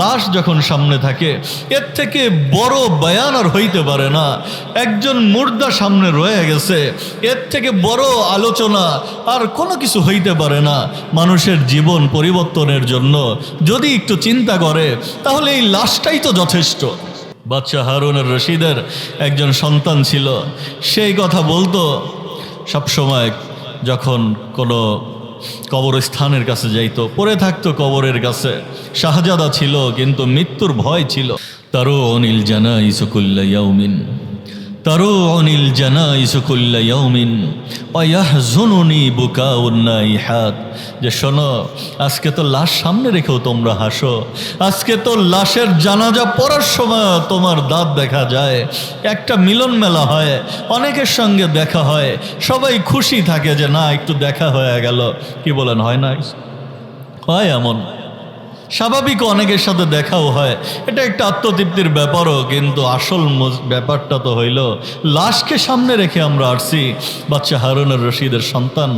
লাশ যখন সামনে থাকে, এর থেকে বড় বয়ান আর হইতে পারে না। একজন মুর্দা সামনে রয়ে গেছে, এর থেকে বড় আলোচনা আর কোনো কিছু হইতে পারে না মানুষের জীবন পরিবর্তনের জন্য। যদি একটু চিন্তা করে, তাহলে এই লাশটাই তো যথেষ্ট। বাচ্চা হারুনের রশিদের একজন সন্তান ছিল, সেই কথা বলতো সবসময় যখন কোনো কবরস্থানের কাছে যাইতো, পড়ে থাকতো কবরের কাছে। শাহজাদা ছিল, কিন্তু মৃত্যুর ভয় ছিল। তারও অনিল জানা ইসকুল্লা ইয়াউমিন। তারও অনিল জানা ইসকুল্লা ইয়াউমিন অয়াহজুনুনি বুকা হাত যে শোনো, আজকে তো লাশ সামনে রেখেও তোমরা হাসো। আজকে তো লাশের জানাজা সময় তোমার দাঁত দেখা যায়। একটা মিলন মেলা হয়, অনেকের সঙ্গে দেখা হয়। সবাই খুশি থাকে যে, না, একটু দেখা হয়ে গেল। কি বলেন, হয় না? হয় এমন। স্বাভাবিক অনেকের সাথে দেখাও হয়। এটা একটা আত্মতৃপ্তির ব্যাপারও, কিন্তু আসল ব্যাপারটা তো হইল, লাশকে সামনে রেখে আমরা আসছি। বাচ্চা হারুনের রশিদের সন্তান,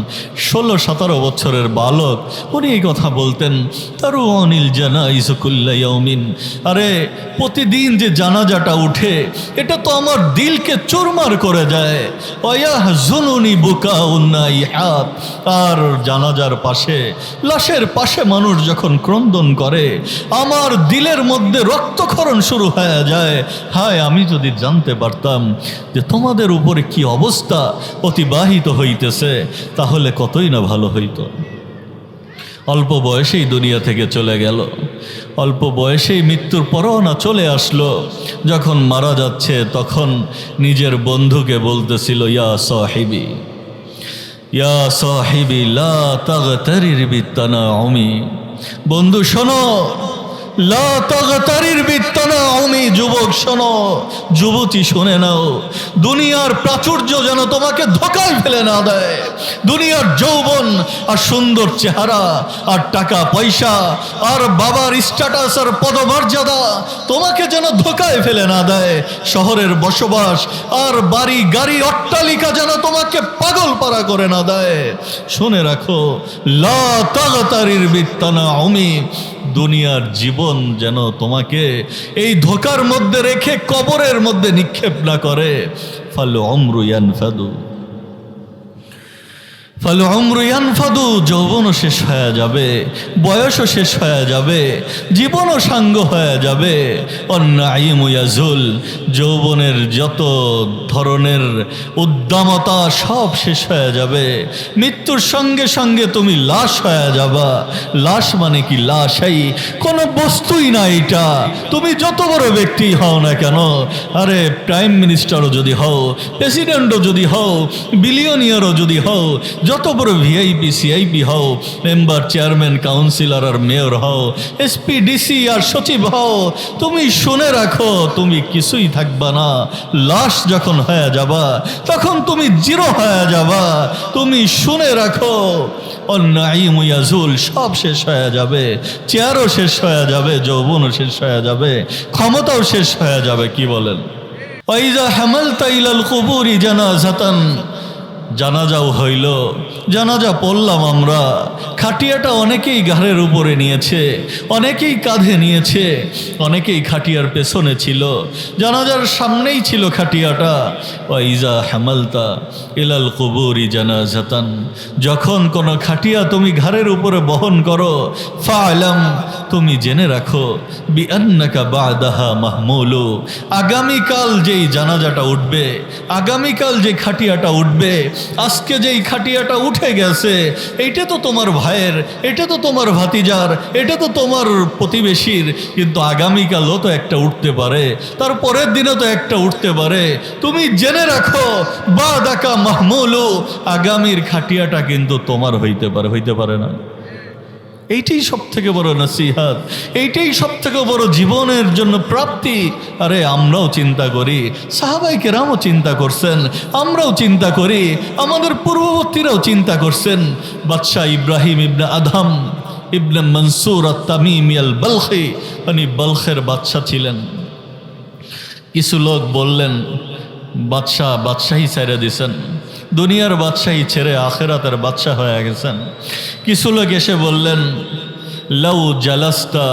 ষোলো, সতেরো বছরের বালক। উনি এই কথা বলতেন তারও অনিল জানা ইসকুল্লা ইয়মিন আরে, প্রতিদিন যে জানাজাটা উঠে, এটা তো আমার দিলকে চুরমার করে যায় অয়াহ জুনুনি বুকা উন্নাই হাত আর জানাজার পাশে, লাশের পাশে মানুষ যখন ক্রন্দন করে, আমার দিলের মধ্যে রক্তক্ষরণ শুরু হয়ে যায়। হায়, আমি যদি জানতে পারতাম যে তোমাদের উপরে কি অবস্থা অতিবাহিত হইতেছে, তাহলে কতই না ভালো হইতো। অল্প বয়সেই দুনিয়া থেকে চলে গেল। অল্প বয়সেই মৃত্যুর পরোয়ানা চলে আসলো। যখন মারা যাচ্ছে, তখন নিজের বন্ধুকে বলতেছিল, ইয়া সাহিবি ইয়া সাহিবি, লা তাগতারির বিত্তানা অমি বন্ধু শোনো। লা তাগতারির বিত্তানা অমি যুবক শোনো, যুবতী শুনে নাও। দুনিয়ার প্রাচুর্য যেন তোমাকে ধোকায় ফেলে না দেয়। দুনিয়ার যৌবন আর সুন্দর চেহারা আর টাকা পয়সা আর বাবার স্ট্যাটাস আর পদমর্যাদা তোমাকে যেন ধোকায় ফেলে না দেয়। শহরের বসবাস আর বাড়ি, গাড়ি, অট্টালিকা যেন তোমাকে পাগল পারা করে না দেয়। শুনে রাখো, লা তাগতারির বিত্তানা অমি দুনিয়ার জীবন যেন তোমাকে এই ধোকার মধ্যে রেখে কবরের মধ্যে নিক্ষেপ না করে। ফলে অমরু ইয়ানফাদু। ফলে অমরুয়ান ফাদু যৌবনও শেষ হয়ে যাবে, বয়সও শেষ হয়ে যাবে, জীবনও সাঙ্গ হয়ে যাবে। অন্যায়িম ইয়াজুল, যৌবনের যত ধরনের উদ্দামতা সব শেষ হয়ে যাবে। মৃত্যুর সঙ্গে সঙ্গে তুমি লাশ হয়ে যাবা। লাশ মানে কি লাশাই কোনো বস্তুই না এটা তুমি যত বড় ব্যক্তি হও না কেন, আরে প্রাইম মিনিস্টারও যদি হও, প্রেসিডেন্টও যদি হও, বিলিয়নিয়ারও যদি হও যত বড় ভিআইপি সিআইপি হও মেম্বার চেয়ারম্যান কাউন্সিলর আর মেয়র হও এসপি ডিসি আর সচিব হও, তুমি শুনে রাখো, তুমি কিছুই থাকবা না। লাশ যখন হয়ে যাবা, তখন তুমি জিরো হয়ে যাবা। তুমি শুনে রাখো অন্যায়িম ইয়াজুল সব শেষ হয়ে যাবে চেয়ারও শেষ হয়ে যাবে, যৌবনও শেষ হয়ে যাবে, ক্ষমতাও শেষ হয়ে যাবে, কি বলেন? ওইজা হামালতা ইলাল কুবুরি জানাজাতান। জানাজাও হইল। জানাজা পড়লাম আমরা। খাটিয়াটা অনেকেই ঘাড়ের উপরে নিয়েছে, অনেকেই কাঁধে নিয়েছে, অনেকেই খাটিয়ার পেছনে ছিল। জানাজার সামনেই ছিল খাটিয়াটা। ওয়াইজা হামালতা ইলাল কুবুরি জানাজাতান। যখন কোনো খাটিয়া তুমি ঘাড়ের উপরে বহন করো, ফালাম, তুমি জেনে রাখো, বিআন্নাকা বাদাহা মাহমুলু। আগামীকাল যেই জানাজাটা উঠবে, আগামীকাল যে খাটিয়াটা উঠবে আজকে যে এই খাটিয়াটা উঠে গেছে, এইটা তো তোমার ভাইয়ের, এটা তো তোমার ভাতিজার, এটা তো তোমার প্রতিবেশীর। কিন্তু আগামীকালও তো একটা উঠতে পারে, তার পরের দিনও তো একটা উঠতে পারে। তুমি জেনে রাখো বা দেখা মাহমুলু, আগামীর খাটিয়াটা কিন্তু তোমার হইতে পারে হইতে পারে না। এইটাই সব থেকে বড় নসিহাত, এইটাই সব থেকে বড় জীবনের জন্য প্রাপ্তি। আরে, আমরাও চিন্তা করি, সাহাবাই কেরামও চিন্তা করছেন, আমরাও চিন্তা করি, আমাদের পূর্ববর্তীরাও চিন্তা করছেন। বাদশাহ ইব্রাহিম ইবনে আদম ইবনে মনসুর তামিম ইয়াল বলখি উনি বলখের বাদশাহ ছিলেন। কিছু লোক বললেন, বাদশাহ, বাদশাহী ছেড়ে দিছেন। দুনিয়ার বাদশাহী ছেড়ে আখেরাতের বাদশাহ হয়ে গেছেন। কিছু লোক এসে বললেন, লাউ জালাস্তা,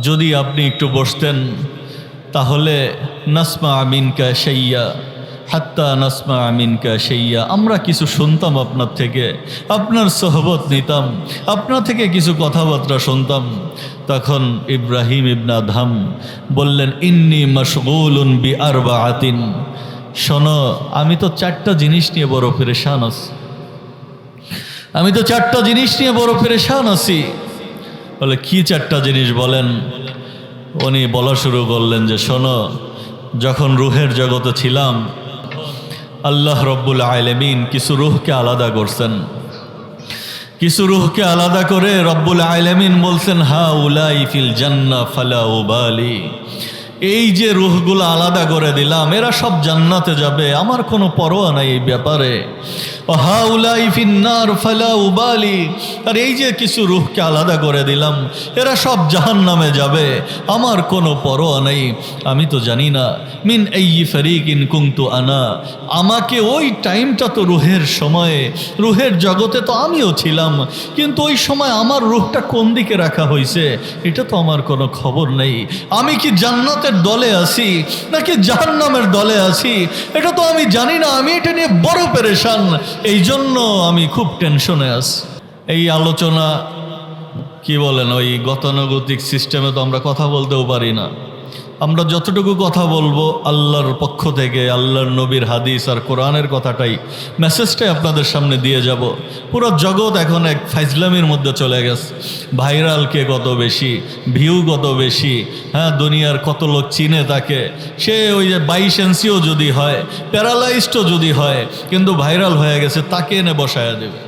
যদি আপনি একটু বসতেন, তাহলে নাসমা আমিনকা সেইয়া হাত্তা নাসমা আমিনকা সেইয়া আমরা কিছু শুনতাম আপনার থেকে, আপনার সহবত নিতাম, আপনার থেকে কিছু কথাবার্তা শুনতাম। তখন ইব্রাহিম ইবনা ধাম বললেন, ইন্নি মশগুলুন বি আরবা আতিন শোনো, আমি তো চারটা জিনিস নিয়ে বড় পরেশান আছি। আমি তো চারটা জিনিস নিয়ে বড় পরেশান আছি। বলে, কি চারটা জিনিস? বলেন। উনি বলা শুরু করলেন যে, শোনো, যখন রুহের জগতে ছিলাম, আল্লাহ রব্বুল আলমিন কিছু রুহকে আলাদা করছেন। কিছু রুহকে আলাদা করে রব্বুল আলমিন বলছেন হা উলাই ফিল জান্না ফালা উবালি। এই যে রুহগুলো আলাদা করে দিলাম, এরা সব জান্নাতে যাবে, আমার কোনো পরোয়া নাই এই ব্যাপারে। হা উলাই ফিন্নার ফালা উবালি। আর এই যে কিছু রুহকে আলাদা করে দিলাম, এরা সব জাহান নামে যাবে, আমার কোনো পরোয়া নেই। আমি তো জানি না, মিন এই ফরিক ইন কুংতু আনা। আমাকে ওই টাইমটা তো রুহের সময়ে, রুহের জগতে তো আমিও ছিলাম, কিন্তু ওই সময় আমার রুহটা কোন দিকে রাখা হয়েছে এটা তো আমার কোনো খবর নেই। আমি কি জান্নাতের দলে আছি, নাকি জাহান্নামের দলে আছি, এটা তো আমি জানি না, আমি এটা নিয়ে বড় পেরেশান। এই জন্য আমি খুব টেনশনে আছি। এই আলোচনা, কি বলেন, ওই গতানুগতিক সিস্টেমে তো আমরা কথা বলতেও পারি না। আমরা যতটুকু কথা বলব আল্লাহর পক্ষ থেকে, আল্লাহর নবীর হাদিস আর কোরআনের কথাটাই মেসেজটাই আপনাদের সামনে দিয়ে যাব। পুরো জগৎ এখন এক ফাইজলামির মধ্যে চলে গেছে। ভাইরাল কে কত বেশি ভিউ কত বেশি হ্যাঁ দুনিয়ার কত লোক চিনে তাকে। সে ওই যে বাইশ এনসিও যদি হয় প্যারালাইজডও যদি হয়, কিন্তু ভাইরাল হয়ে গেছে, তাকে এনে বসায়া দেবে।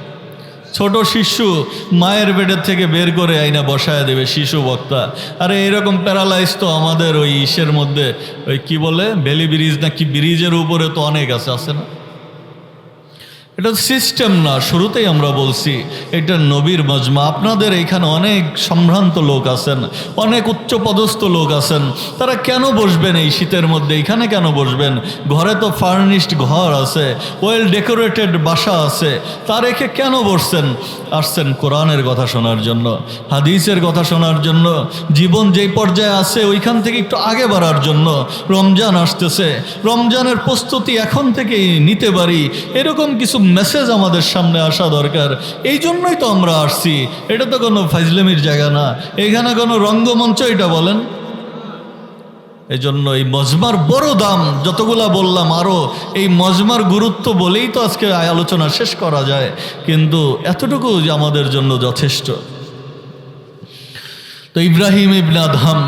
ছোট শিশু মায়ের বেডের থেকে বের করে আইনা বসায় দেবে শিশু বক্তা। আরে এরকম প্যারালাইজ তো আমাদের ওই ইসের মধ্যে। ওই কি বলে? বেলি ব্রিজ না কি ব্রিজের উপরে তো অনেক আছে আছে না? এটা সিস্টেম না, শুরুতেই আমরা বলছি, এটা নবীর মজমা। আপনাদের এখানে অনেক সম্ভ্রান্ত লোক আছেন, অনেক উচ্চপদস্থ লোক আছেন। তারা কেন বসবেন এই শীতের মধ্যে? এখানে কেন বসবেন? ঘরে তো ফার্নিশড ঘর আছে ওয়েল ডেকোরেটেড বাসা আছে। তা রেখে কেন বসছেন? আসছেন কোরআনের কথা শোনার জন্য, হাদিসের কথা শোনার জন্য। জীবন যেই পর্যায়ে আছে, ওইখান থেকে একটু আগে বাড়ার জন্য। রমজান আসতেছে, রমজানের প্রস্তুতি এখন থেকেই নিতে পারি। এরকম কিছু মেসেজ আমাদের সামনে আসা দরকার। এই জন্যই তো আমরা আসছি। এটা তো কোনো ফাইজলামির জায়গা না। এখানে কোনো রঙ্গমঞ্চ এটা বলেন? এই জন্য এই মজমার বড় দাম, যতগুলা বললাম আরও এই মজমার গুরুত্ব বলেই তো আজকে আলোচনা শেষ করা যায়। কিন্তু এতটুকু আমাদের জন্য যথেষ্ট। তো ইব্রাহিম ইবনা ধাম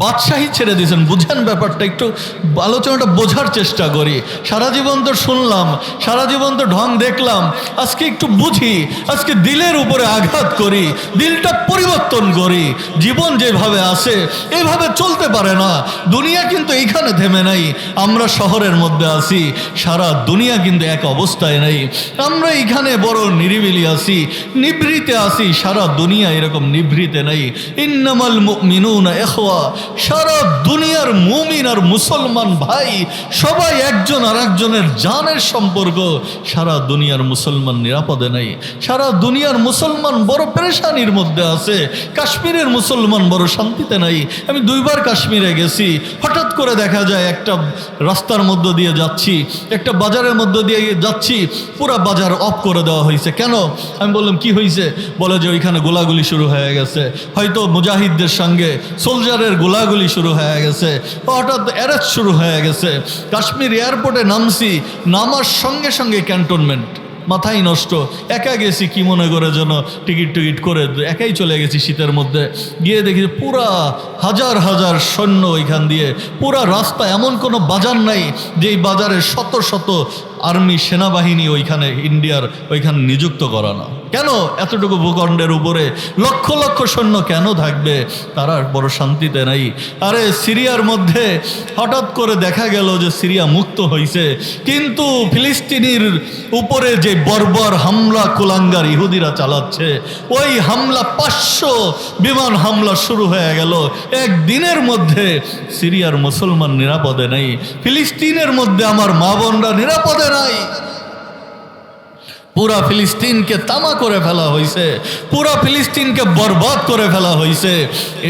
বাদশাহী ছেড়ে দিয়েছেন। বুঝেন ব্যাপারটা, একটু আলোচনাটা বোঝার চেষ্টা করি। সারা জীবন তো শুনলাম, সারা জীবন তো ঢং দেখলাম। আজকে একটু বুঝি, আজকে দিলের উপরে আঘাত করি, দিলটা পরিবর্তন করি, জীবন যেভাবে আছে, এভাবে চলতে পারে না। দুনিয়া কিন্তু এইখানে থেমে নাই, আমরা শহরের মধ্যে আছি, সারা দুনিয়া কিন্তু এক অবস্থায় নেই। আমরা এইখানে বড় নিরিবিলি আছি, নিভৃতে আছি, সারা দুনিয়া এরকম নিভৃতে নেই। ইন্নামাল মিনুন এখোয়া সারা দুনিয়ার মুমিন আর মুসলমান ভাই সবাই একজন আর একজনের জানের সম্পর্ক। সারা দুনিয়ার মুসলমান নিরাপদে নেই। সারা দুনিয়ার মুসলমান বড় পেরেশানির মধ্যে আছে। কাশ্মীরের মুসলমান বড় শান্তিতে নাই। আমি দুইবার কাশ্মীরে গেছি। হঠাৎ করে দেখা যায় একটা রাস্তার মধ্য দিয়ে যাচ্ছি, একটা বাজারের মধ্য দিয়ে যাচ্ছি, পুরা বাজার অফ করে দেওয়া হয়েছে। কেন? আমি বললাম, কি হয়েছে? বলে যে ওইখানে গোলাগুলি শুরু হয়ে গেছে। হয়তো মুজাহিদদের সঙ্গে, সোলজারের গোলাগুলি শুরু হয়ে গেছে। হঠাৎ অ্যারেস্ট শুরু হয়ে গেছে। কাশ্মীর এয়ারপোর্টে নামছি, নামার সঙ্গে সঙ্গে ক্যান্টনমেন্ট মাথাই নষ্ট। একা গেছি কি মনে করে যেন? টিকিট টিকিট করে একাই চলে গেছি শীতের মধ্যে। গিয়ে দেখি পুরা হাজার হাজার সৈন্য ওইখান দিয়ে। পুরা রাস্তা এমন কোনো বাজার নাই, যেই বাজারে শত শত আর্মি সেনাবাহিনী ওইখানে, ইন্ডিয়ার ওইখানে নিযুক্ত করা না কেন এতটুকু ভূখণ্ডের উপরে? লক্ষ লক্ষ সৈন্য কেন থাকবে? তারা বড় শান্তিতে নাই। আরে, সিরিয়ার মধ্যে হঠাৎ করে দেখা গেল যে সিরিয়া মুক্ত হয়েছে কিন্তু ফিলিস্তিনির উপরে যে বর্বর হামলা কুলাঙ্গার ইহুদিরা চালাচ্ছে, ওই হামলা পাঁচশো বিমান হামলা শুরু হয়ে গেল। একদিনের মধ্যে সিরিয়ার মুসলমান নিরাপদে নেই। ফিলিস্তিনের মধ্যে আমার মা বোনরা নিরাপদে নাই। পুরা ফিলিস্তিনকে তামা করে ফেলা হয়েছে পুরা ফিলিস্তিনকে বরবাদ করে ফেলা হয়েছে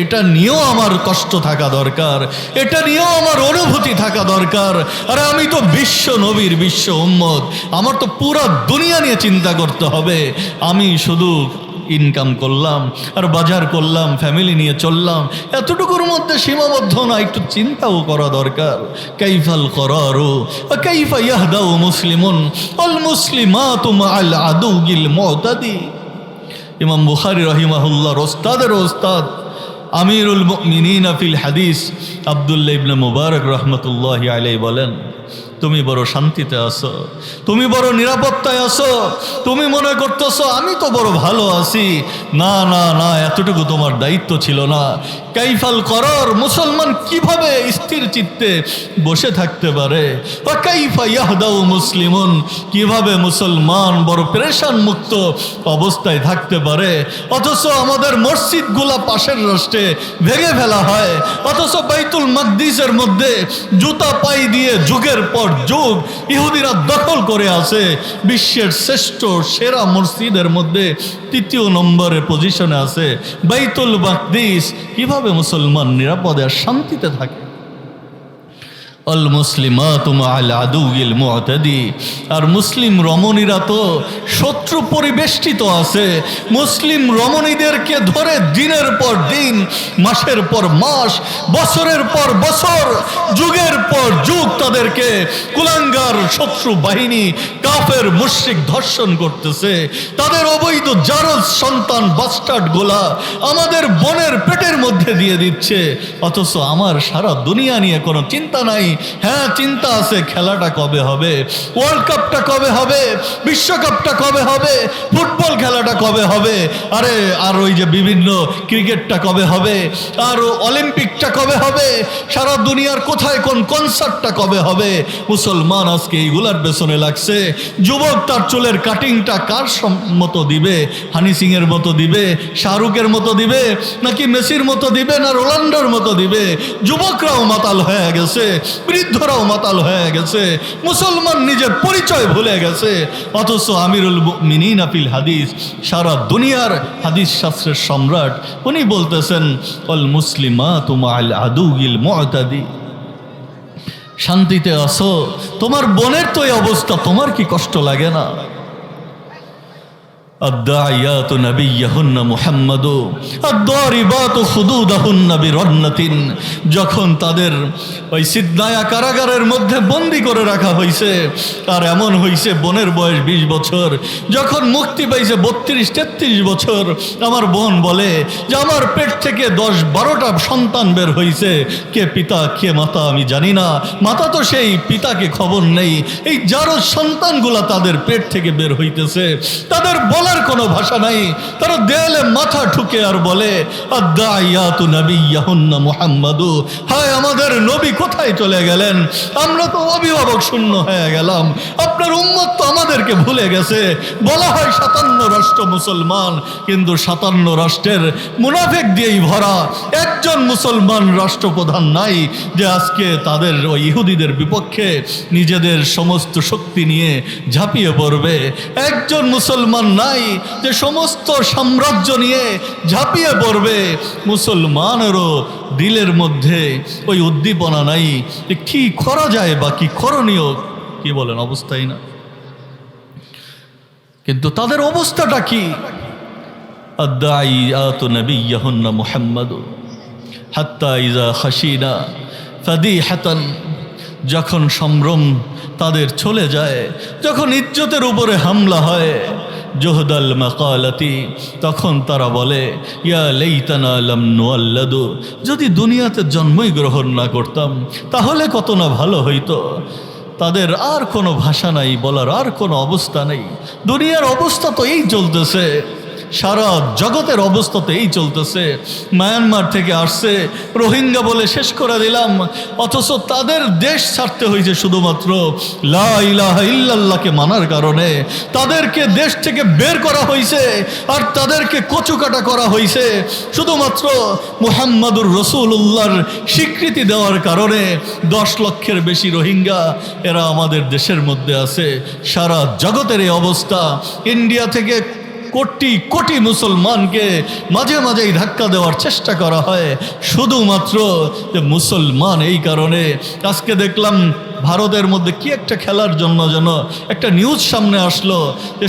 এটা নিয়েও আমার কষ্ট থাকা দরকার, এটা নিয়েও আমার অনুভূতি থাকা দরকার। আরে আমি তো বিশ্ব নবীর বিশ্ব উম্মত, আমার তো পুরা দুনিয়া নিয়ে চিন্তা করতে হবে। আমি শুধু ইনকাম করলাম আর বাজার করলাম ফ্যামিলি নিয়ে চললাম, এতটুকুর মধ্যে সীমাবদ্ধ না, একটু চিন্তাও করা দরকার। কাইফাল করারো কাইফা ইয়াহদাউ মুসলিমুন অল মুসলিমা মুসলিমাতু মাআল আদুগিল মতাদি। ইমাম বুখারী রাহিমাহুল্লাহর ওস্তাদের ওস্তাদ, আমিরুল মুমিনিন ফিল হাদিস, আব্দুল্লাহ ইবনে মুবারক রহমতুল্লাহি আলাইহি বলেন তুমি বড় শান্তিতে আছো, তুমি বড় নিরাপত্তায় আছো, তুমি মনে করতেছো আমি তো বড় ভালো আছি। না না না, এতটুকু তোমার দায়িত্ব ছিল না। কাইফাল করর মুসলমান কীভাবে স্থির চিত্তে বসে থাকতে পারে? বা কাইফা ইয়াহদাউ মুসলিমুন, কীভাবে মুসলমান বড় প্রেশান মুক্ত অবস্থায় থাকতে পারে? অথচ আমাদের মসজিদগুলা পাশের রাষ্ট্রে ভেঙে ফেলা হয়। অথচ বাইতুল মাকদিসের মধ্যে জুতা পাই দিয়ে যুগের পর যুগ ইহুদিরা দখল করে আছে। বিশ্বের শ্রেষ্ঠ সেরা মসজিদের মধ্যে তৃতীয় নম্বরে পজিশনে আছে। বাইতুল বাকদিস কীভাবে মুসলমান নিরাপদে আর শান্তিতে থাকে? অল মুসলিমাত আল আদুগিল মুআতাদি আর মুসলিম রমণীরা তো শত্রু পরিবেষ্টিত আছে। মুসলিম রমণীদেরকে ধরে দিনের পর দিন, মাসের পর মাস, বছরের পর বছর, যুগের পর যুগ তাদেরকে কুলাঙ্গার শত্রু বাহিনী, কাফের মুশ্রিক ধর্ষণ করতেছে। তাদের অবৈধ জারজ সন্তান বাস্টার্ড গোলা আমাদের বনের পেটের মধ্যে দিয়ে দিচ্ছে। অথচ আমার সারা দুনিয়া নিয়ে কোনো চিন্তা নাই। হ্যাঁ চিন্তা আছে, খেলাটা কবে হবে? ওয়ার্ল্ড কাপটা কবে হবে? বিশ্বকাপটা কবে হবে? ফুটবল খেলাটা কবে হবে? আরে, আর ওই যে বিভিন্ন ক্রিকেটটা কবে হবে? আর অলিম্পিকটা কবে হবে? সারা দুনিয়ার কোথায় কোন কনসার্টটা কবে হবে? মুসলমান, আজকে এইগুলার পেছনে লাগছে। যুবক তার চুলের কাটিংটা কার মতো দিবে? হানি সিং এর মতো দিবে? শাহরুখের মতো দিবে? নাকি মেসির মতো দিবে? না রোনাল্ডোর মতো দিবে? যুবকরাও মাতাল হয়ে গেছে। বৃদ্ধরাও মাতাল হয়ে গেছে। মুসলমান নিজের পরিচয় ভুলে গেছে। অথচ আমিরুল মিনিন আপিল হাদিস, সারা দুনিয়ার হাদিস শাস্ত্রের সম্রাট, উনি বলতেছেন, অল মুসলিমা তোমাল আদুগিল মুআতাদি। শান্তিতে আসো তোমার বোনের তো এই অবস্থা, তোমার কি কষ্ট লাগে না? الداعيات نبيهن محمد الضاربات خدودهن برنة যখন তাদের ওই সিদ্ধায়া কারাগারের মধ্যে বন্দি করে রাখা হয়েছে আর এমন হয়েছে বোনের বয়স ২০ বছর যখন মুক্তি পাইছে বত্রিশ তেত্রিশ বছর আমার বোন বলে যে আমার পেট থেকে দশ বারোটা সন্তান বের হয়েছে কে পিতা কে মাতা আমি জানি না মাতা তো সেই পিতাকে খবর নেই এই যারো সন্তানগুলা তাদের পেট থেকে বের হইতেছে তাদের বলার কোনো ভাষা নাই। তারা দেয়ালে মাথা ঠুকে আর বলে মুহাম্মাদু। হায়, আমাদের নবী কোথায় চলে গেলেন? আমরা তো অভিভাবক শূন্য হয়ে গেলাম। আপনার উম্মত তো আমাদেরকে ভুলে গেছে। বলা হয় সাতান্ন রাষ্ট্র মুসলমান, কিন্তু সাতান্ন রাষ্ট্রের মুনাফেক দিয়েই ভরা। একজন মুসলমান রাষ্ট্রপ্রধান নাই যে আজকে তাদের ওই ইহুদিদের বিপক্ষে নিজেদের সমস্ত শক্তি নিয়ে ঝাঁপিয়ে পড়বে। একজন মুসলমান নাই নাই যে সমস্ত সাম্রাজ্য নিয়ে ঝাঁপিয়ে পড়বে। মুসলমানেরও দিলের মধ্যে ওই উদ্দীপনা নাই যে কী খরা যায় বা কী খরণীয় কি বলেন, অবস্থাই না। কিন্তু তাদের অবস্থাটা কি? যখন সম্ভ্রম তাদের চলে যায়, যখন ইজ্জতের উপরে হামলা হয় জোহদাল মাকালাতি, তখন তারা বলে, ইয়া লেইতানা লাম নোয়াল্লাদু যদি দুনিয়াতে জন্মই গ্রহণ না করতাম, তাহলে কত না ভালো হইতো। তাদের আর কোনো ভাষা নাই, বলার আর কোনো অবস্থা নেই। দুনিয়ার অবস্থা তো এই চলতেছে। সারা জগতের অবস্থা তো এই চলতেছে। মায়ানমার থেকে আসছে। রোহিঙ্গা বলে শেষ করে দিলাম। অথচ তাদের দেশ ছাড়তে হয়েছে শুধুমাত্র লা ইলাহা ইল্লাল্লাহকে মানার কারণে। তাদেরকে দেশ থেকে বের করা হয়েছে আর তাদেরকে কচুকাটা করা হয়েছে শুধুমাত্র মুহাম্মাদুর রসুল্লাহর স্বীকৃতি দেওয়ার কারণে দশ লক্ষের বেশি রোহিঙ্গা এরা আমাদের দেশের মধ্যে আছে। সারা জগতের এই অবস্থা। ইন্ডিয়া থেকে কোটি কোটি মুসলমানকে মাঝে মাঝেই ধাক্কা দেওয়ার চেষ্টা করা হয়। শুধুমাত্র যে মুসলমান এই কারণে। আজকে দেখলাম ভারতের মধ্যে কি একটা খেলার জন্য যেন একটা নিউজ সামনে আসলো যে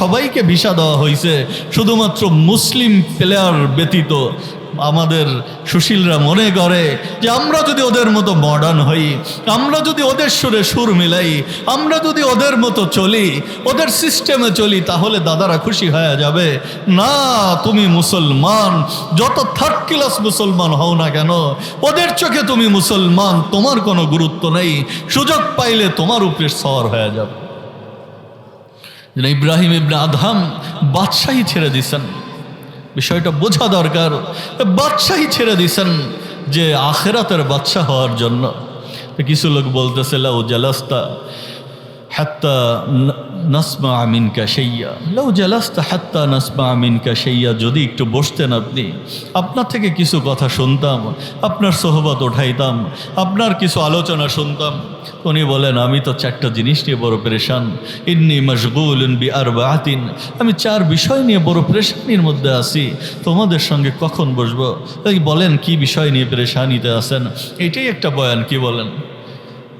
সবাইকে ভিসা দেওয়া হয়েছে। শুধুমাত্র মুসলিম প্লেয়ার ব্যতীত আমাদের সুশীলরা মনে করে যে আমরা যদি ওদের মতো মডার্ন হই, আমরা যদি ওদের সুরে সুর মিলাই, আমরা যদি ওদের মতো চলি, ওদের সিস্টেমে চলি, তাহলে দাদারা খুশি হয়ে যাবে। না, তুমি মুসলমান, যত থার্ড ক্লাস মুসলমান হও না কেন, ওদের চোখে তুমি মুসলমান, তোমার কোনো গুরুত্ব নেই, সুযোগ পাইলে তোমার উপরে সওয়ার হয়ে যাবে। ইব্রাহিম ইবনে আদহাম বাদশাহী ছেড়ে দিছেন। বিষয়টা বোঝা দরকার। বাদশাহী ছেড়ে দিছেন যে আখেরাতের বাদশাহ হওয়ার জন্য। কিছু লোক বলতেছে, লাউ জালাস্তা। ন- নাসমা আমিন কাশাইয়া লাউ জালাস্তা হাত্তা নাসমা আমিন কাশাইয়া যদি একটু বসতেন আপনি, আপনার থেকে কিছু কথা শুনতাম, আপনার সোহবত উঠাইতাম আপনার কিছু আলোচনা শুনতাম। উনি বলেন, আমি তো চারটা জিনিস নিয়ে বড় পরেশান। ইন্নি মশগুল বি আর বাতিন আমি চার বিষয় নিয়ে বড় পরেশানির মধ্যে আছি। তোমাদের সঙ্গে কখন বসবো? বলেন, কি বিষয় নিয়ে পরেশানিতে আছেন? এটাই একটা বয়ান, কি বলেন?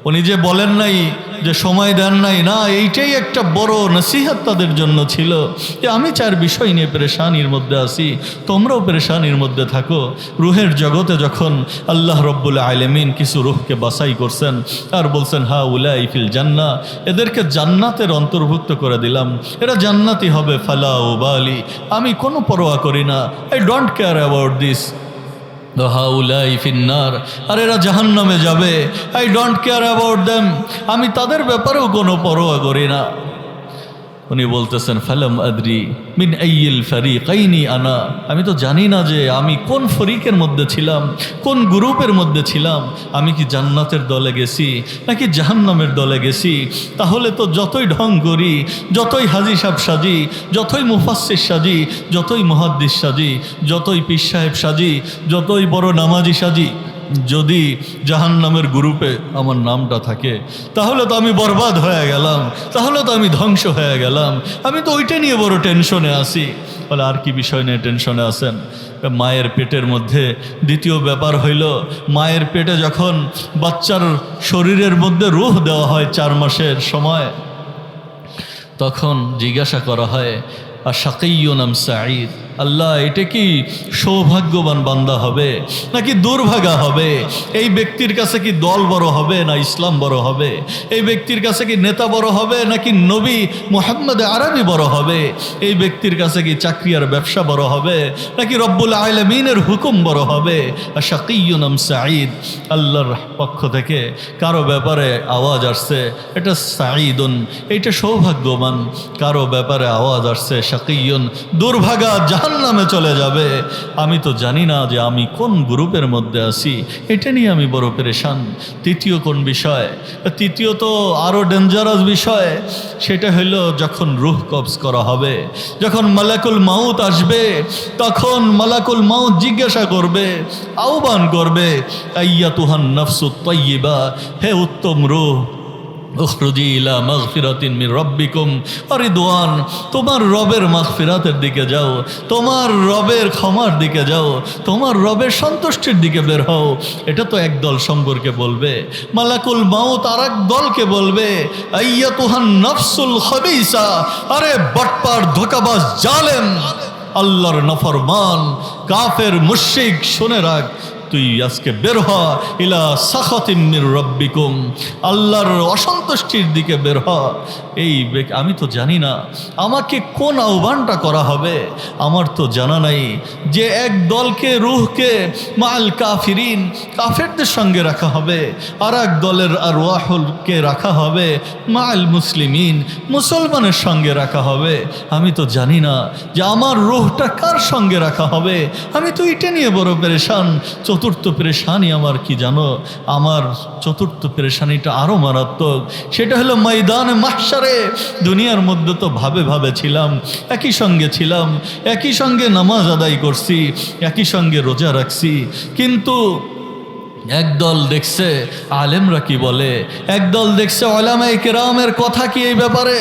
উনি যে বলেন নাই যে সময় দেন নাই, না, এইটাই একটা বড় নসিহাত তাদের জন্য ছিল যে আমি চার বিষয় নিয়ে পেরেশানির মধ্যে আছি, তোমরাও পেরেশানির মধ্যে থাকো। রুহের জগতে যখন আল্লাহ রব্বুল আলমিন কিছু রুহকে বাসাই করছেন, আর বলছেন, হা উলাই ফিল জান্না এদেরকে জান্নাতের অন্তর্ভুক্ত করে দিলাম। এরা জান্নাতি হবে, ফালা ও বালি, আমি কোনো পরোয়া করি না। I don't care about this হাউলাই ফিন্নার আর এরা জাহান নামে যাবে। I don't care about them আমি তাদের ব্যাপারেও কোনো পরোয়া করি না। উনি বলতেছেন, ফালাম আদরি মিন আইল ফারিকাইনি আনা। আমি তো জানি না যে আমি কোন ফরিকের মধ্যে ছিলাম, কোন গ্রুপের মধ্যে ছিলাম, আমি কি জান্নাতের দলে গেছি নাকি জাহান্নামের দলে গেছি? তাহলে তো যতই ঢং করি, যতই হাজি সাহেব সাজি, যতই মুফাসির সাজি, যতই মহাদ্দিস সাজি, যতই পীর সাহেব সাজি, যতই বড় নামাজি সাজি যদি জাহান্নামের গ্রুপে আমার নামটা থাকে, তাহলে তো আমি বরবাদ হয়ে গেলাম, তাহলে তো আমি ধ্বংস হয়ে গেলাম। আমি তো ওইটা নিয়ে বড় টেনশনে আসি বলে, আর কি বিষয় নিয়ে টেনশনে আসেন মায়ের পেটের মধ্যে দ্বিতীয় ব্যাপার হইল, মায়ের পেটে যখন বাচ্চার শরীরের মধ্যে রুহ দেওয়া হয় চার মাসের সময়, তখন জিজ্ঞাসা করা হয় আর সাকাইয়নাম সাঈদ আল্লাহ, এটা কি সৌভাগ্যবান বান্দা হবে নাকি দুর্ভাগা হবে? এই ব্যক্তির কাছে কি দল বড় হবে না ইসলাম বড় হবে? এই ব্যক্তির কাছে কি নেতা বড় হবে নাকি নবী মোহাম্মদ আরবি বড় হবে? এই ব্যক্তির কাছে কি চাকরি আর ব্যবসা বড় হবে নাকি রব্বুল আলমিনের হুকুম বড় হবে? শাকিউনাম সাঈদ? আল্লাহর পক্ষ থেকে কারও ব্যাপারে আওয়াজ আসছে, এটা সাঈদুন এইটা সৌভাগ্যবান। কারও ব্যাপারে আওয়াজ আসছে শাকিউন দুর্ভাগা জাহান্নামে চলে যাবে। আমি তো জানি না যে আমি কোন গ্রুপের মধ্যে আছি। এটা নিয়ে আমি বড় পেরেশান। তৃতীয় কোন বিষয়? তৃতীয় তো আরও ডেঞ্জারাস বিষয়, সেটা হলো যখন রুহ কবজ করা হবে, যখন মালাকুল মাউত আসবে, তখন মালাকুল মাউত জিজ্ঞাসা করবে, আহ্বান করবে আইয়া তুহান নফসু তৈবা হে উত্তম রুহ রব্বিকুম। তোমার রবের মাগফিরাতের দিকে যাও, তোমার রবের ক্ষমার দিকে যাও, তোমার রবের সন্তুষ্টির দিকে বের হও। এটা তো এক দল সম্পর্কে বলবে, মালাকুল মাউত আর এক দলকে বলবে নফসুল আরে বটপার, ধোকাবাজ, জালেম, আল্লাহর নফরমান, কাফের মুশিক শুনে রাখ। তুই আজকে বের হ ইলা সাখতিমির রব্বিকুম। আল্লাহর অসন্তুষ্টির দিকে বের হ। এই আমি তো জানি না, আমাকে কোন আহ্বানটা করা হবে? আমার তো জানা নাই যে এক দলকে, রুহকে মাল কাফিরিন কাফেরদের সঙ্গে রাখা হবে আর এক দলের আর ওয়াহুলকে রাখা হবে, মাল মুসলিমিন মুসলমানের সঙ্গে রাখা হবে। আমি তো জানি না যে আমার রুহটা কার সঙ্গে রাখা হবে? আমি তো এটা নিয়ে বড় পেরেশান। চতুর্থ পেরেশানি আমার কি জানো? আমার চতুর্থ পেরেশানিটা আরও মারাত্মক। সেটা হলো ময়দানে মাসারে দুনিয়ার মধ্যে তো ভাবে ভাবে ছিলাম, একই সঙ্গে ছিলাম, একই সঙ্গে নামাজ আদায় করছি, একই সঙ্গে রোজা রাখছি। কিন্তু একদল দেখছে আলেমরা কি বলে? একদল দেখছে ওলামাই কেরামের কথা কি এই ব্যাপারে?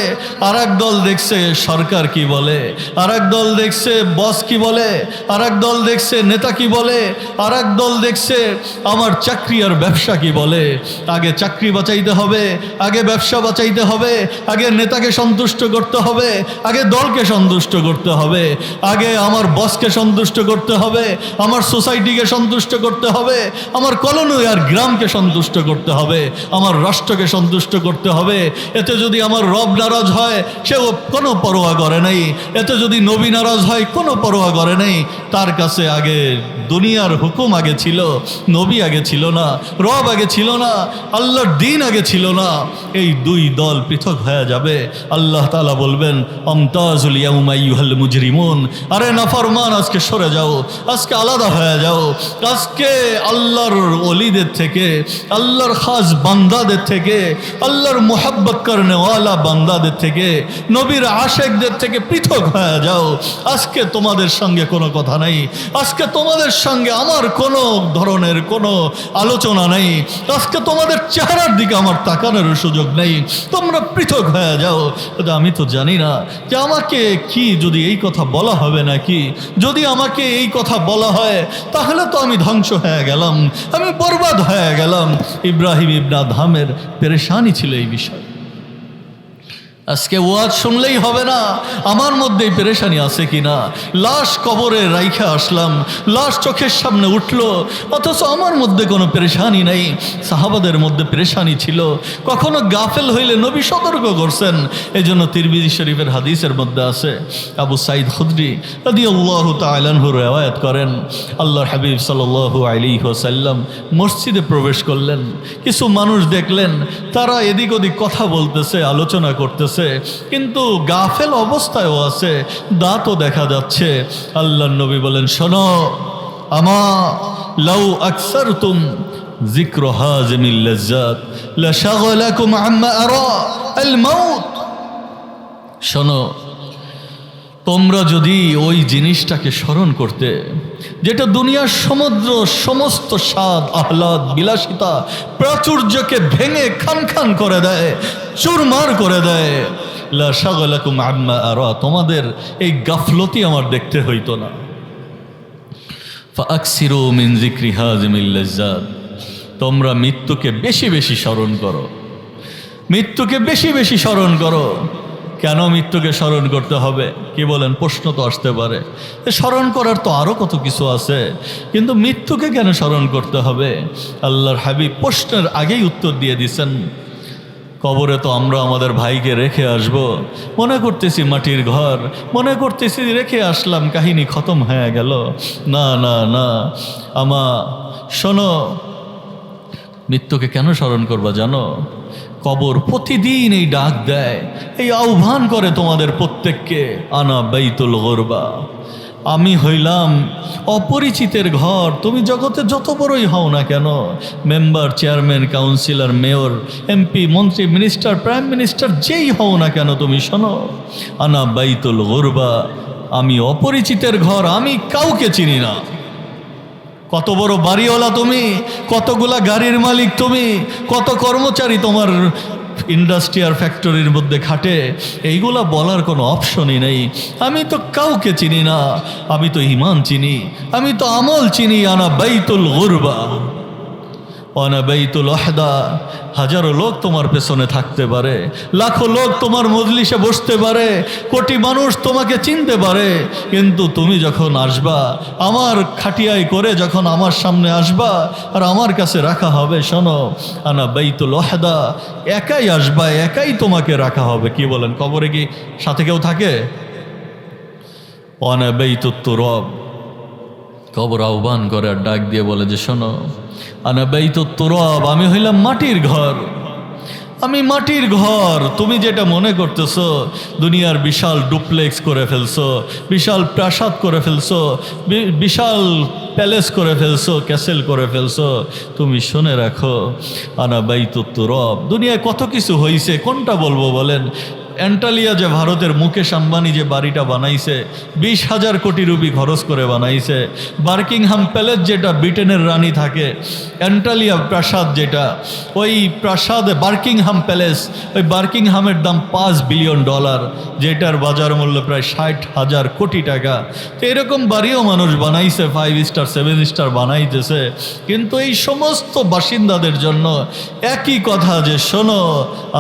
আর দল দেখছে সরকার কি বলে? আর দল দেখছে বস কি বলে? আর দল দেখছে নেতা কি বলে? আর দল দেখছে আমার চাকরি আর ব্যবসা কি বলে? আগে চাকরি বাঁচাইতে হবে, আগে ব্যবসা বাঁচাইতে হবে, আগে নেতাকে সন্তুষ্ট করতে হবে, আগে দলকে সন্তুষ্ট করতে হবে, আগে আমার বসকে সন্তুষ্ট করতে হবে, আমার সোসাইটিকে সন্তুষ্ট করতে হবে, আমার কলোনি আর গ্রামকে সন্তুষ্ট করতে হবে, আমার রাষ্ট্রকে সন্তুষ্ট করতে হবে। এতে যদি আমার রব নারাজ হয়, সেও কোনো পরোয়া করে নাই। এতে যদি নবী নারাজ হয়, কোনো পরোয়া করে নাই। তার কাছে আগে দুনিয়ার হুকুম আগে ছিল, নবী আগে ছিল না, রব আগে ছিল না, আল্লাহর দিন আগে ছিল না। এই দুই দল পৃথক হয়ে যাবে। আল্লাহ তালা বলবেন অমতাজুল ইয়াউমাইয়ুহাল মুজরিমুন। আরে নাফরমান, আজকে সরে যাও, আজকে আলাদা হয়ে যাও। আজকে আল্লাহর অলিদের থেকে, আল্লাহর খাস বান্দাদের থেকে, আল্লাহর মোহাব্বত করনেওয়ালা বান্দাদের থেকে, নবীর আশেকদের থেকে পৃথক হয়ে যাও। আজকে তোমাদের সঙ্গে কোনো কথা নাই। আজকে তোমাদের সঙ্গে আমার কোনো ধরনের কোনো আলোচনা নেই। আজকে তোমাদের চেহারার দিকে আমার তাকানোর সুযোগ নেই। তোমরা পৃথক হয়ে যাও। আমি তো জানি না যে আমাকে কি যদি এই কথা বলা হবে নাকি। যদি আমাকে এই কথা বলা হয়, তাহলে তো আমি ধ্বংস হয়ে গেলাম। আমি বরবাদ হয়ে গেলাম। ইব্রাহিম ইবনা ধামের পেরেশানি ছিল এই বিষয়। আজকে ওয়াজ শুনলেই হবে না। আমার মধ্যেই পেরেশানি আছে কি না লাশ কবরে রাইখা আসলাম। লাশ চোখের সামনে উঠল। অথচ আমার মধ্যে কোনো পেরেশানি নেই। সাহাবাদের মধ্যে পেরেশানি ছিল। কখনো গাফেল হইলে নবী সতর্ক করছেন। এই জন্য তিরবিজি শরীফের হাদিসের মধ্যে আছে। আবু সাইদ খুদ্রি আদি আল্লাহ তালানহু রেওয়ায়ত করেন, আল্লাহর হাবিব সাল্লু আলী হোসাল্লাম মসজিদে প্রবেশ করলেন। কিছু মানুষ দেখলেন, তারা এদিক ওদিক কথা বলতেছে, আলোচনা করতেছে। কিন্তু গাফেল অবস্থায়ও আছে, দাঁতও দেখা যাচ্ছে। আল্লাহ নবী বলেন, শোনো, আমা লাউ আকসার তুম জিক্র হাজমিল্লাজ্জাত লাশাগলাকুম আম্মা আরা আল মাউত। শোনো তোমরা যদি ওই জিনিসটাকে স্মরণ করতে, যেটা দুনিয়ার সমুদ্র, সমস্ত স্বাদ, আহ্লাদ, বিলাসিতা, প্রাচুর্যকে ভেঙে খান খান করে দেয়, চুরমার করে দেয় আরা, তোমাদের এই গাফলতি আমার দেখতে হইতো না। ফাকসিরু তোমরা মৃত্যুকে বেশি বেশি স্মরণ করো। মৃত্যুকে বেশি বেশি স্মরণ করো। কেন মৃত্যুকে স্মরণ করতে হবে? কি বলেন? প্রশ্ন তো আসতে পারে। স্মরণ করার তো আরও কত কিছু আছে। কিন্তু মৃত্যুকে কেন স্মরণ করতে হবে? আল্লাহর হাবিব প্রশ্নের আগেই উত্তর দিয়ে দিছেন। কবরে তো আমরা আমাদের ভাইকে রেখে আসব। মনে করতেছি মাটির ঘর। মনে করতেছি রেখে আসলাম, কাহিনী খতম হয়ে গেল। না না না। আমা, শোনো, মৃত্যুকে কেন স্মরণ করবা জানো? কবর প্রতিদিন এই ডাক দেয়, এই আহ্বান করে তোমাদের প্রত্যেককে, আনা বাইতুল গরবা। আমি হইলাম অপরিচিতের ঘর, তুমি জগতে যত বড়ই হও না কেন, member, chairman, councillor, mayor, MP, মন্ত্রী, মিনিস্টার, প্রাইম মিনিস্টার, যেই হও না কেন তুমি শোনো, আনা বাইতুল গরবা। আমি অপরিচিতের ঘর, আমি কাউকে চিনি না। কত বড় বাড়িওয়ালা তুমি, কতগুলা গাড়ির মালিক তুমি, কত কর্মচারী তোমার ইন্ডাস্ট্রি আর ফ্যাক্টরির মধ্যে খাটে, এইগুলা বলার কোনো অপশনই নেই। আমি তো কাউকে চিনি না, আমি তো ইমান চিনি, আমি তো আমল চিনি, আনা বাইতুল গুরবা। হাজারো লোক তোমার পেছনে থাকতে পারে, লাখো লোক তোমার মজলিসে বসতে পারে, কোটি মানুষ তোমাকে চিনতে পারে, কিন্তু তুমি যখন আসবা, আমার খাটিয়াই করে যখন আমার সামনে আসবা, আর আমার কাছে রাখা হবে, শোনো আনা বেইতুল ওহদা একাই আসবা, একাই তোমাকে রাখা হবে, কি বলেন, কবরে কি সাথে কেউ থাকে? অনা বেইতুত্তু রব কবর আহ্বান করে আর ডাক দিয়ে বলে যে, শোনো আনা বেইত তোরব, আমি হইলাম মাটির ঘর। আমি মাটির ঘর, তুমি যেটা মনে করতেছো, দুনিয়ার বিশাল ডুপ্লেক্স করে ফেলছো, বিশাল প্রাসাদ করে ফেলছো বিশাল প্যালেস করে ফেলছো, ক্যাসেল করে ফেলছো, তুমি শুনে রাখো, আনা বাইত রব দুনিয়ায় কত কিছু হয়েছে কোনটা বলব বলেন? অ্যান্টালিয়া যে ভারতের মুকেশ আম্বানি যে বাড়িটা বানাইছে, বিশ হাজার কোটি রুপি খরচ করে বানাইছে, বার্কিংহাম প্যালেস যেটা ব্রিটেনের রানী থাকে অ্যান্টালিয়া প্রাসাদ যেটা, ওই প্রাসাদে বার্কিংহাম প্যালেস, ওই বার্কিংহামের দাম পাঁচ বিলিয়ন ডলার, যেটার বাজার মূল্য প্রায় ষাট হাজার কোটি টাকা। তো এরকম বাড়িও মানুষ বানাইছে ফাইভ স্টার সেভেন স্টার বানাইতেছে। কিন্তু এই সমস্ত বাসিন্দাদের জন্য একই কথা যে, শোনো,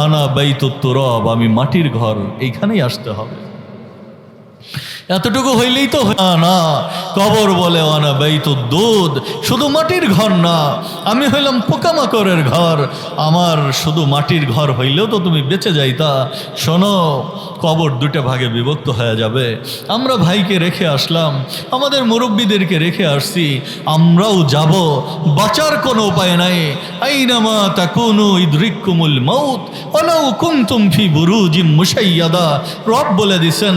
আনা বাইতুত্তরব আমি মাটির ঘর এইখানেই আসতে হবে। এতটুকু হইলেই তো না, কবর বলে আনা বেইত দুধ শুধু মাটির ঘর না। আমি হইলাম পোকামাকড়ের ঘর। আমার শুধু মাটির ঘর হইলেও তো তুমি বেঁচে যাইতা। শোনো কবর দুটো ভাগে বিভক্ত হয়ে যাবে। আমরা ভাইকে রেখে আসলাম। আমাদের মুরব্বীদেরকে রেখে আসছি। আমরাও যাব। বাঁচার কোনো উপায় নাই। আইনামা তাকুনু ইদরিকুমুল মৌত ওয়ালাউ কুনতুম ফি বুরুজিম মুশাইয়াদা। রব বলে দিছেন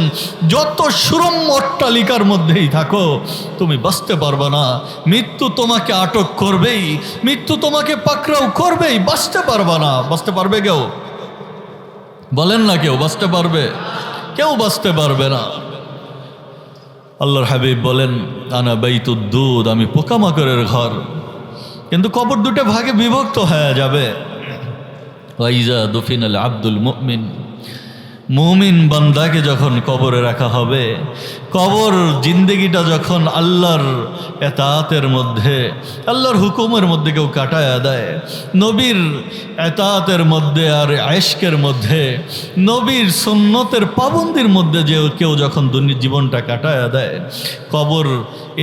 যত সুরম অট্টালিকার মধ্যেই থাকো। তুমি বাঁচতে পারবে না। মৃত্যু তোমাকে আটক করবেই। মৃত্যু তোমাকে পাকড়াও করবেই। বাঁচতে পারবে না। বাঁচতে পারবে কেউ? বলেন না কেউ, বাঁচতে পারবে? কেউ বাঁচতে পারবে না। আল্লাহর হাবিব বলেন, আনা দুধ আমি পোকামাকড়ের ঘর। কিন্তু কবর দুটো ভাগে বিভক্ত হয়ে যাবে। ওয়াইজা দফিন আল আব্দুল মুমিন। মুমিন বান্দাকে যখন কবরে রাখা হবে, কবর জিন্দেগিটা যখন আল্লাহর এতাতের মধ্যে, আল্লাহর হুকুমের মধ্যে কেউ কাটায় দেয়, নবীর এতাতের মধ্যে আর আয়েশকের মধ্যে, নবীর সুন্নতের পাবন্দির মধ্যে যে কেউ যখন দুনির জীবনটা কাটায় দেয়, কবর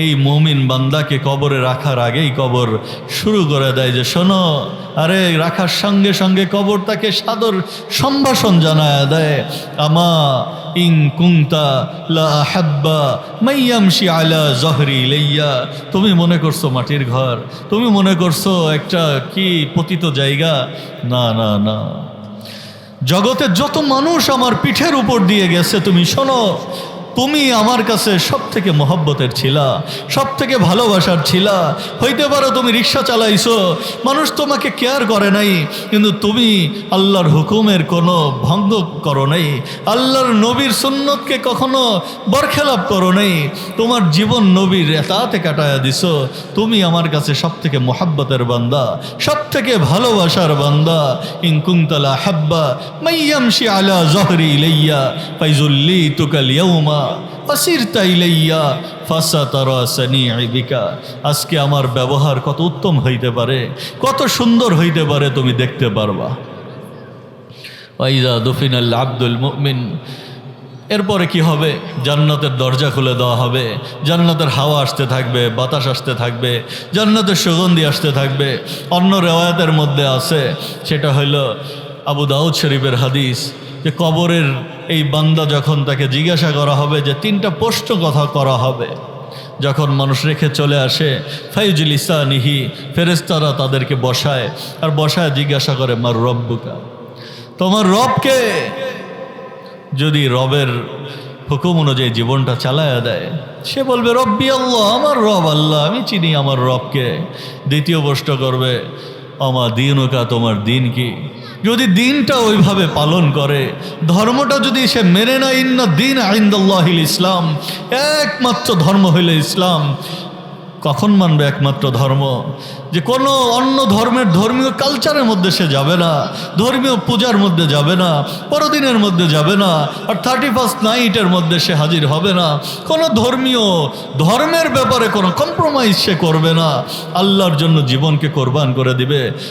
এই মমিন বান্দাকে কবরে রাখার আগেই কবর শুরু করে দেয় যে, শোনো, আরে রাখার সঙ্গে সঙ্গে কবর তাকে সাদর সম্ভাষণ জানায় দেয়। আমা ইং কুংতা লা হাব্বা মাইয়ামশি আলা জহরি লইয়া তুমি মনে করছ মাটির ঘর? তুমি মনে করছ একটা কি পতিত জায়গা? না না না। জগতের যত মানুষ আমার পিঠের উপর দিয়ে গেছে, তুমি শোনো তুমি আমার কাছে সব থেকে মহব্বতের ছিলা সব থেকে ভালোবাসার ছিলা। হইতে পারো তুমি রিক্সা চালাইছো, মানুষ তোমাকে কেয়ার করে নাই, কিন্তু তুমি আল্লাহর হুকুমের কোনো ভঙ্গ করো নাই। আল্লাহর নবীর সুন্নতকে কখনো বরখেলাপ করো নাই। তোমার জীবন নবীর তাতে কাটায়া দিছো। তুমি আমার কাছে সব থেকে মহাব্বতের বান্দা সব থেকে ভালোবাসার বান্দা। ইনকুন্তলা হাব্বা মাইয়ামশি আলা জহরি ইলাইয়া ফাইজুল্লি তুকাল ইয়াউমা। আজকে আমার ব্যবহার কত উত্তম হইতে পারে, কত সুন্দর হইতে পারে তুমি দেখতে পারবা। ওয়াইদা দুফিনাল আব্দুল মুমিন। এরপরে কি হবে? জান্নাতের দরজা খুলে দেওয়া হবে, জান্নাতের হাওয়া আসতে থাকবে, বাতাস আসতে থাকবে, জান্নাতের সুগন্ধি আসতে থাকবে। অন্য রেওয়ায়তের মধ্যে আছে, সেটা হইল আবু দাউদ শরীফের হাদিস। যে কবরের এই বান্দা যখন তাকে জিজ্ঞাসা করা হবে যে তিনটা প্রশ্ন কথা করা হবে, যখন মানুষ রেখে চলে আসে ফাইজুল ইসানিহি ফেরেস্তারা তাদেরকে বসায় আর বসায় জিজ্ঞাসা করে, মার রব্বুকা তোমার রবকে যদি রবের হুকুম অনুযায়ী জীবনটা চালায়া দেয়, সে বলবে, রব্বি আল্লাহ, আমার রব আল্লাহ, আমি চিনি আমার রবকে। দ্বিতীয় প্রশ্ন করবে আমার দিন ওকা তোমার দিন কি? যদি দিনটা ওইভাবে পালন করে, ধর্মটা যদি সে মেনে নেয়, ইন্না দিন আইন্দাল্লাহিল ইসলাম একমাত্র ধর্ম হইল ইসলাম। কখন মানবে একমাত্র ধর্ম? যে কোনো অন্য ধর্মের ধর্মীয় কালচারের মধ্যে সে যাবে না, ধর্মীয় পূজার মধ্যে যাবে না, পরদিনের মধ্যে যাবে না, আর থার্টি ফার্স্ট নাইটের মধ্যে সে হাজির হবে না। কোনো ধর্মীয় ধর্মের ব্যাপারে কোনো কম্প্রোমাইজ সে করবে না। আল্লাহর জন্য জীবনকে কোরবান করে দিবে।